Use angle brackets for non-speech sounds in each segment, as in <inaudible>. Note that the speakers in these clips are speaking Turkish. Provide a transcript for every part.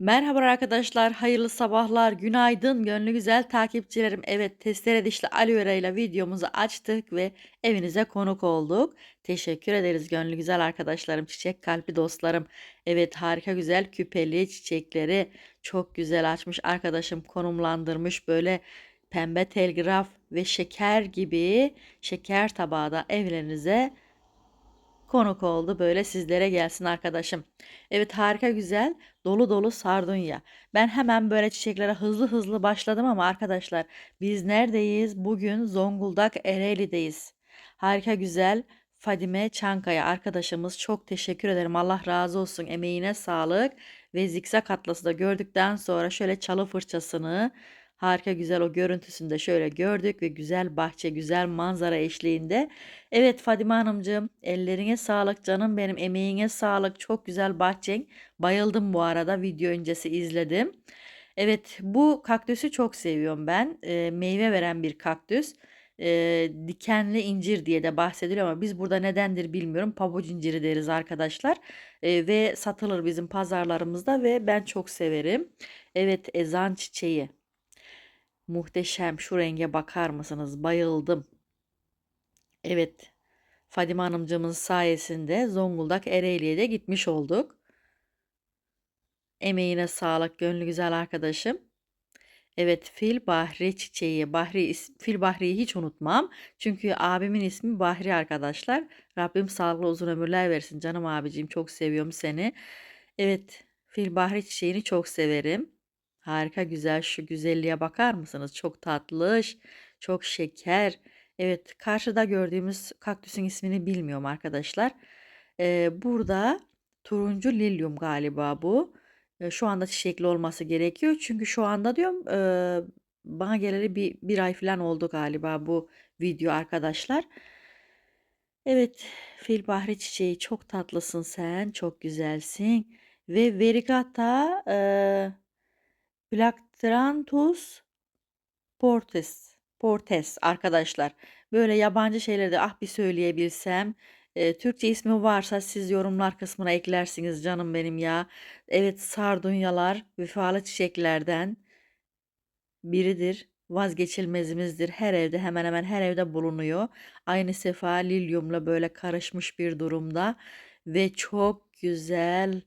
Merhaba arkadaşlar, hayırlı sabahlar, günaydın, gönlü güzel takipçilerim. Evet, testere dişli aloe ile videomuzu açtık ve evinize konuk olduk. Teşekkür ederiz gönlü güzel arkadaşlarım, çiçek kalpli dostlarım. Evet, harika güzel küpeli çiçekleri çok güzel açmış arkadaşım konumlandırmış böyle pembe telgraf ve şeker gibi şeker tabağı da evlerinize konuk oldu. Böyle sizlere gelsin arkadaşım. Evet harika güzel dolu dolu sardunya. Ben hemen böyle çiçeklere hızlı hızlı başladım ama arkadaşlar biz neredeyiz? Bugün Zonguldak Ereğli'deyiz. Harika güzel Fadime Çankaya arkadaşımız çok teşekkür ederim. Allah razı olsun. Emeğine sağlık ve zikzak atlası da gördükten sonra şöyle çalı fırçasını harika güzel o görüntüsünü de şöyle gördük ve güzel bahçe, güzel manzara eşliğinde. Evet Fadime Hanımcığım ellerine sağlık canım benim emeğine sağlık çok güzel bahçen. Bayıldım bu arada video öncesi izledim. Evet bu kaktüsü çok seviyorum ben. E, meyve veren bir kaktüs. E, dikenli incir diye de bahsediliyor ama biz burada nedendir bilmiyorum. Pabuç inciri deriz arkadaşlar. E, ve satılır bizim pazarlarımızda ve ben çok severim. Evet ezan çiçeği. Muhteşem şu renge bakar mısınız? Bayıldım. Evet Fadime Hanımcığımın sayesinde Zonguldak Ereğli'ye de gitmiş olduk. Emeğine sağlık gönlü güzel arkadaşım. Evet fil bahri çiçeği. Bahri, fil bahriyi hiç unutmam. Çünkü abimin ismi Bahri arkadaşlar. Rabbim sağlıklı uzun ömürler versin canım abicim. Çok seviyorum seni. Evet fil bahri çiçeğini çok severim. Harika güzel şu güzelliğe bakar mısınız? Çok tatlış, çok şeker. Evet karşıda gördüğümüz kaktüsün ismini bilmiyorum arkadaşlar. Ee, burada turuncu lilyum galiba bu. Ee, şu anda çiçekli olması gerekiyor. Çünkü şu anda diyorum e, bana geleli bir, bir ay falan oldu galiba bu video arkadaşlar. Evet fil bahri çiçeği çok tatlısın sen. Çok güzelsin. Ve verigata e, Plactranthus portes. Portes arkadaşlar. Böyle yabancı şeyleri de ah bir söyleyebilsem. E, Türkçe ismi varsa siz yorumlar kısmına eklersiniz canım benim ya. Evet sardunyalar vefalı çiçeklerden biridir. Vazgeçilmezimizdir. Her evde hemen hemen her evde bulunuyor. Aynı sefa lilyumla böyle karışmış bir durumda ve çok güzel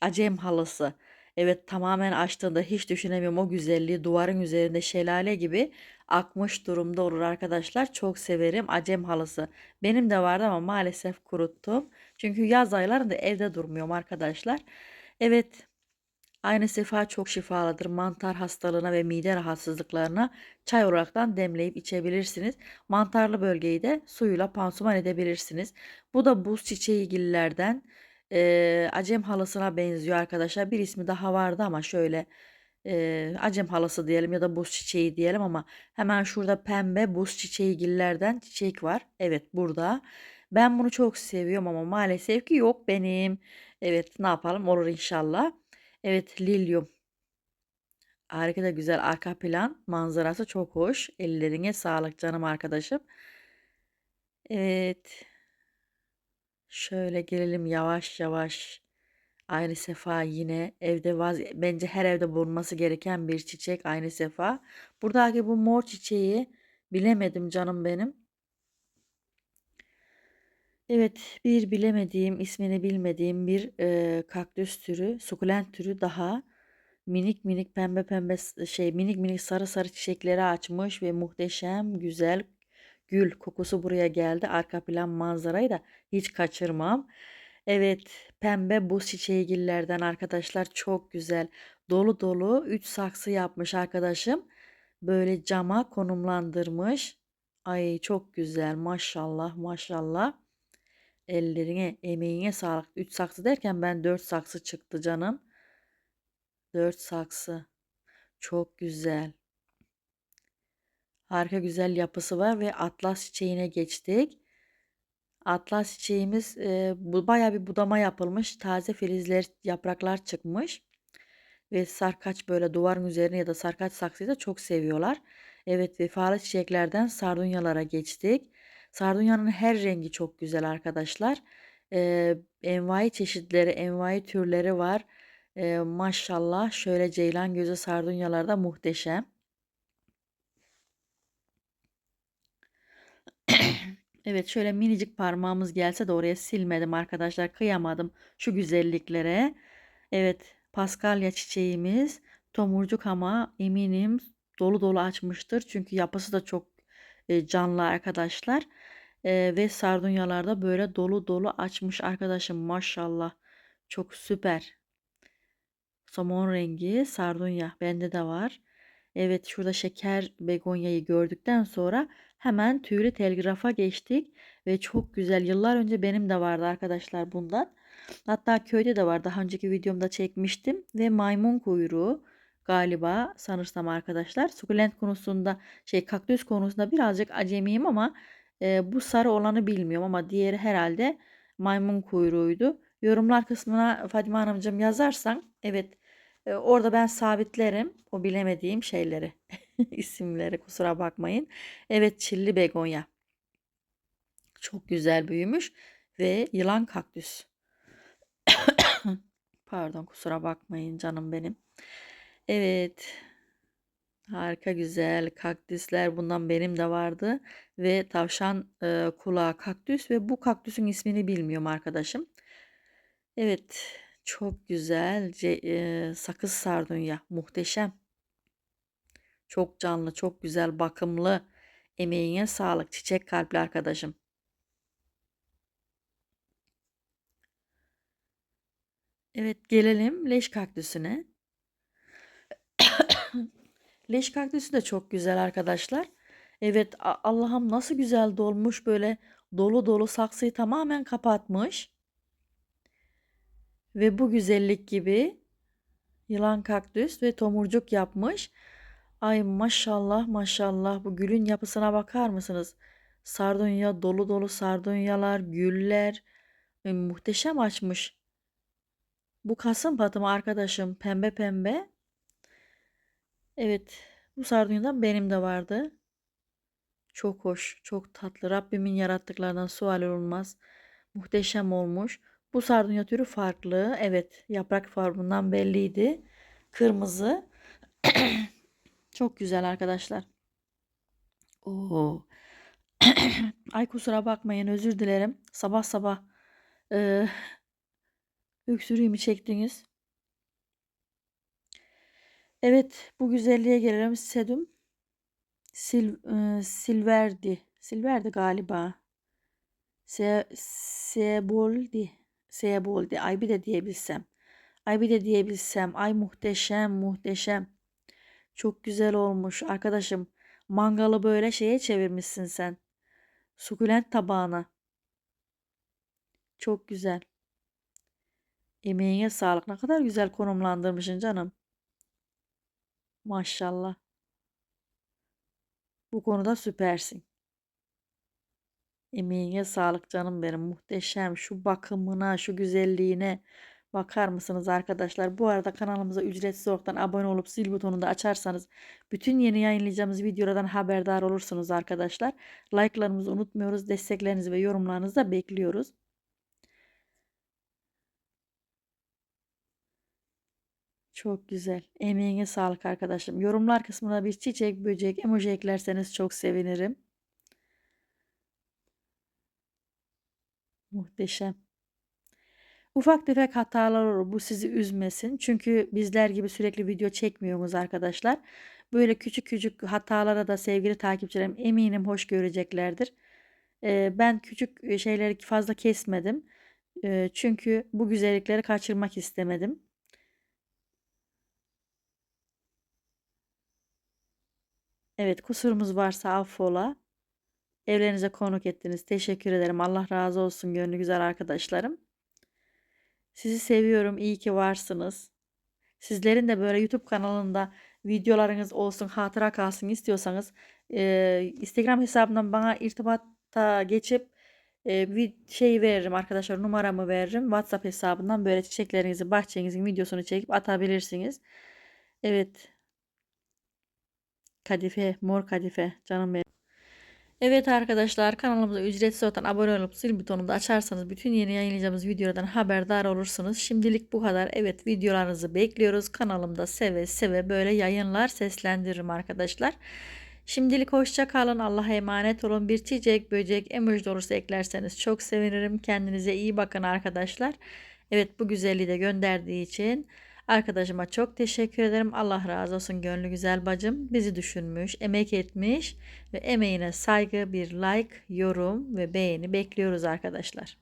acem halısı. Evet tamamen açtığında hiç düşünemiyorum o güzelliği duvarın üzerinde şelale gibi akmış durumda olur arkadaşlar. Çok severim acem halısı. Benim de vardı ama maalesef kuruttum. Çünkü yaz aylarında evde durmuyorum arkadaşlar. Evet aynı sefa çok şifalıdır. Mantar hastalığına ve mide rahatsızlıklarına çay olaraktan demleyip içebilirsiniz. Mantarlı bölgeyi de suyuyla pansuman edebilirsiniz. Bu da buz çiçeği gillerden e, Acem halısına benziyor arkadaşlar. Bir ismi daha vardı ama şöyle e, Acem halısı diyelim ya da buz çiçeği diyelim ama hemen şurada pembe buz çiçeği gillerden çiçek var. Evet burada. Ben bunu çok seviyorum ama maalesef ki yok benim. Evet ne yapalım olur inşallah. Evet lilyum. Harika da güzel arka plan manzarası çok hoş. Ellerine sağlık canım arkadaşım. Evet. Şöyle gelelim yavaş yavaş. Aynı sefa yine evde vaz bence her evde bulunması gereken bir çiçek aynı sefa. Buradaki bu mor çiçeği bilemedim canım benim. Evet bir bilemediğim ismini bilmediğim bir e, kaktüs türü sukulent türü daha minik minik pembe pembe şey minik minik sarı sarı çiçekleri açmış ve muhteşem güzel gül kokusu buraya geldi. Arka plan manzarayı da hiç kaçırmam. Evet, pembe buz çiçeğigillerden arkadaşlar çok güzel. Dolu dolu 3 saksı yapmış arkadaşım. Böyle cama konumlandırmış. Ay çok güzel maşallah maşallah. Ellerine emeğine sağlık. 3 saksı derken ben 4 saksı çıktı canım. 4 saksı. Çok güzel. Harika güzel yapısı var ve atlas çiçeğine geçtik. Atlas çiçeğimiz e, bu bayağı bir budama yapılmış. Taze filizler, yapraklar çıkmış. Ve sarkaç böyle duvarın üzerine ya da sarkaç saksıyı da çok seviyorlar. Evet vefalı çiçeklerden sardunyalara geçtik. Sardunyanın her rengi çok güzel arkadaşlar. Ee, envai çeşitleri, envai türleri var. Ee, maşallah şöyle ceylan gözü sardunyalar da muhteşem. Evet şöyle minicik parmağımız gelse de oraya silmedim arkadaşlar. Kıyamadım şu güzelliklere. Evet paskalya çiçeğimiz tomurcuk ama eminim dolu dolu açmıştır. Çünkü yapısı da çok e, canlı arkadaşlar. E, ve sardunyalarda böyle dolu dolu açmış arkadaşım maşallah. Çok süper. Somon rengi sardunya bende de var. Evet şurada şeker begonyayı gördükten sonra hemen tüylü telgrafa geçtik. Ve çok güzel yıllar önce benim de vardı arkadaşlar bundan. Hatta köyde de var daha önceki videomda çekmiştim. Ve maymun kuyruğu galiba sanırsam arkadaşlar. Sukulent konusunda şey kaktüs konusunda birazcık acemiyim ama e, bu sarı olanı bilmiyorum ama diğeri herhalde maymun kuyruğuydu. Yorumlar kısmına Fadime Hanımcığım yazarsan evet orada ben sabitlerim o bilemediğim şeyleri <laughs> isimleri kusura bakmayın. Evet çilli begonya çok güzel büyümüş ve yılan kaktüs. <coughs> Pardon kusura bakmayın canım benim. Evet. Harika güzel kaktüsler bundan benim de vardı ve tavşan e, kulağı kaktüs ve bu kaktüsün ismini bilmiyorum arkadaşım. Evet çok güzel e, sakız sardunya muhteşem. Çok canlı çok güzel bakımlı emeğine sağlık çiçek kalpli arkadaşım. Evet gelelim leş kaktüsüne. <coughs> Leş kaktüsü de çok güzel arkadaşlar. Evet Allah'ım nasıl güzel dolmuş böyle dolu dolu saksıyı tamamen kapatmış. Ve bu güzellik gibi yılan kaktüs ve tomurcuk yapmış. Ay maşallah maşallah bu gülün yapısına bakar mısınız? Sardunya dolu dolu sardunyalar, güller e, muhteşem açmış. Bu kasım patımı arkadaşım pembe pembe. Evet bu sardunyadan benim de vardı. Çok hoş, çok tatlı. Rabbimin yarattıklarından sual olmaz. Muhteşem olmuş. Bu sardunya türü farklı. Evet, yaprak formundan belliydi. Kırmızı. <clears throat> Çok güzel arkadaşlar. Oo. <clears throat> Ay kusura bakmayın, özür dilerim. Sabah sabah e, öksürüğümü çektiniz. Evet, bu güzelliğe gelelim. Sedum Sil, e, Silverdi. Silverdi galiba. Se, Seboldi. Seboldi. Ay bir de diyebilsem. Ay bir de diyebilsem. Ay muhteşem muhteşem. Çok güzel olmuş arkadaşım. Mangalı böyle şeye çevirmişsin sen. Sukulent tabağına. Çok güzel. Emeğine sağlık. Ne kadar güzel konumlandırmışsın canım. Maşallah. Bu konuda süpersin. Emeğine sağlık canım benim. Muhteşem. Şu bakımına, şu güzelliğine bakar mısınız arkadaşlar? Bu arada kanalımıza ücretsiz olarak abone olup zil butonunu da açarsanız bütün yeni yayınlayacağımız videolardan haberdar olursunuz arkadaşlar. Like'larımızı unutmuyoruz. Desteklerinizi ve yorumlarınızı da bekliyoruz. Çok güzel. Emeğine sağlık arkadaşım. Yorumlar kısmına bir çiçek, böcek, emoji eklerseniz çok sevinirim. Muhteşem. Ufak tefek hatalar olur. Bu sizi üzmesin. Çünkü bizler gibi sürekli video çekmiyoruz arkadaşlar. Böyle küçük küçük hatalara da sevgili takipçilerim eminim hoş göreceklerdir. Ee, ben küçük şeyleri fazla kesmedim. Ee, çünkü bu güzellikleri kaçırmak istemedim. Evet kusurumuz varsa affola. Evlerinize konuk ettiniz. Teşekkür ederim. Allah razı olsun gönlü güzel arkadaşlarım. Sizi seviyorum. İyi ki varsınız. Sizlerin de böyle YouTube kanalında videolarınız olsun, hatıra kalsın istiyorsanız e, Instagram hesabından bana irtibata geçip e, bir şey veririm arkadaşlar numaramı veririm. WhatsApp hesabından böyle çiçeklerinizi, bahçenizin videosunu çekip atabilirsiniz. Evet. Kadife, mor kadife canım benim. Evet arkadaşlar kanalımıza ücretsiz olarak abone olup zil butonunu da açarsanız bütün yeni yayınlayacağımız videolardan haberdar olursunuz. Şimdilik bu kadar. Evet videolarınızı bekliyoruz. Kanalımda seve seve böyle yayınlar seslendiririm arkadaşlar. Şimdilik hoşça kalın. Allah'a emanet olun. Bir çiçek, böcek, emoji olursa eklerseniz çok sevinirim. Kendinize iyi bakın arkadaşlar. Evet bu güzelliği de gönderdiği için arkadaşıma çok teşekkür ederim. Allah razı olsun gönlü güzel bacım. Bizi düşünmüş, emek etmiş ve emeğine saygı, bir like, yorum ve beğeni bekliyoruz arkadaşlar.